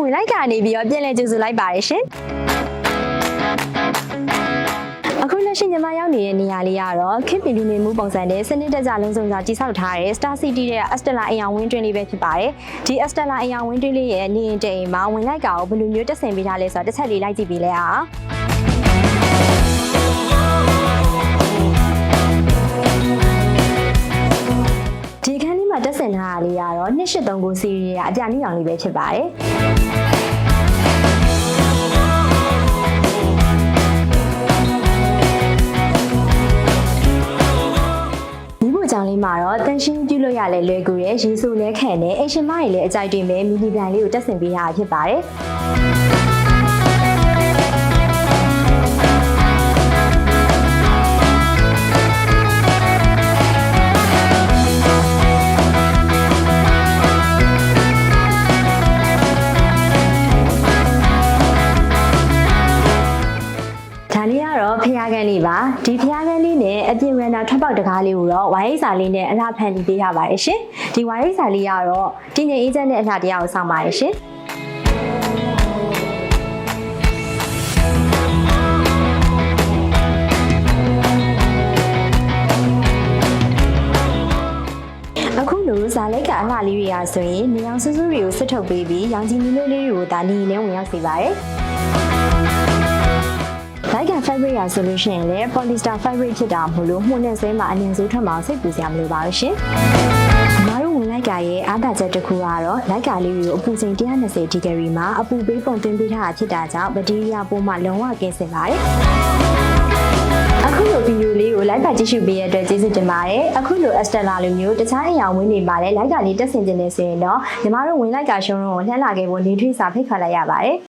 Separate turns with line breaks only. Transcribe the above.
ဝင်လိုက်ကနေပြီးတော့ပြန်လည်ကြိုဆိုလိုက်ပါတယ်ရှင်အခုလက်ရှိညီမရောက်နေတဲ့နေရာလေးကတော့ခေတ်ပီလူနေမှုပုံစံနဲ့စနစ်တကျလုံးစုံစွာတည်ဆောက်ထားတဲ့ Star City ရဲ့ Astella အယောင်ဝင်းတွင်းလေးပဲဖြစ်ပါတယ်။ဒီ Astella အယောင်ဝင်းတွင်းလေးရဲ့နေရင်တိမ်မှာဝင်လိုက်ကောင်ဘယ်လိုမျိုးတက်ဆင်ပေးထားလဲဆိုတော့တစ်ချက်လေးလိုက်ကြည့်ပေးလဲအောင်။ မှာတက်ဆင်ထားတာလေးကတော့283စီရီရဲ့အပြာနည်းအောင်လေးပဲဖြစ်ပါတယ်။မိဖို့ကြောင့်လေးမှာတော့တန်ရှင်းပြုလို့ရလဲလွယ်ကူရဲရေဆိုလဲခံတယ်အရှင်မတွေလည်းအကြိုက်တင်ပဲမီနီဗန်လေးကိုတက်ဆင်ပေးရတာဖြစ်ပါတယ် ကတော့ဖျားကန်းလေးပါဒီဖျားကန်းလေးနဲ့အပြင်ရန်တာထွက်ပေါက်တကားလေးကိုတော့ဝိုင်းစာလေးနဲ့အလှဖန်တီးပေးရပါတယ်ရှင်ဒီဝိုင်းစာလေးကတော့တင်းငယ်အေးချမ်းတဲ့အလှတရားကိုစောင့်ပါတယ်ရှင်အခုလိုဇာလိုက်ကအလှလေးတွေရာဆိုရင်နေအောင်ဆူဆူတွေကိုစစ်ထုတ်ပေးပြီးရောင်ကြီးမီမျိုးလေးတွေကိုဒါနေနဲ့ဝင်ရောက်စေပါတယ် လိုက်ကန် fabric ရဆိုလို့ရှိရင်လည်း polyester fabric ဖြစ်တာမို့လို့မှုနဲ့ဆဲမှာအလင်းစိုးထွက်မှာစိတ်ပူစရာမလိုပါဘူးရှင်။မတို့ဝင်လိုက်ကရဲ့အားသာချက်တစ်ခုကတော့လိုက်ကလေးတွေကိုအပူချိန်120ဒီဂရီမှာအပူပေးပုံသွင်းပေးထားတာဖြစ်တာကြောင့်ဘက်တီးရီးယားပိုးမှလုံးဝကင်းစင်ပါတယ်။အခုလိုဗီဒီယိုလေးကိုလိုက်ပါကြည့်ရှုပေးရတဲ့အတွက်ကျေးဇူးတင်ပါတယ်။အခုလို Estella လိုမျိုးတခြားအရာဝင်းတွေမှာလည်းလိုက်ကလေးတက်ဆင်ခြင်းနေဆိုရင်တော့ညီမတို့ဝင်လိုက်ကရှုံးတော့လှမ်းလာခဲ့ဖို့နေထွေးစာဖိတ်ခေါ်လိုက်ရပါတယ်။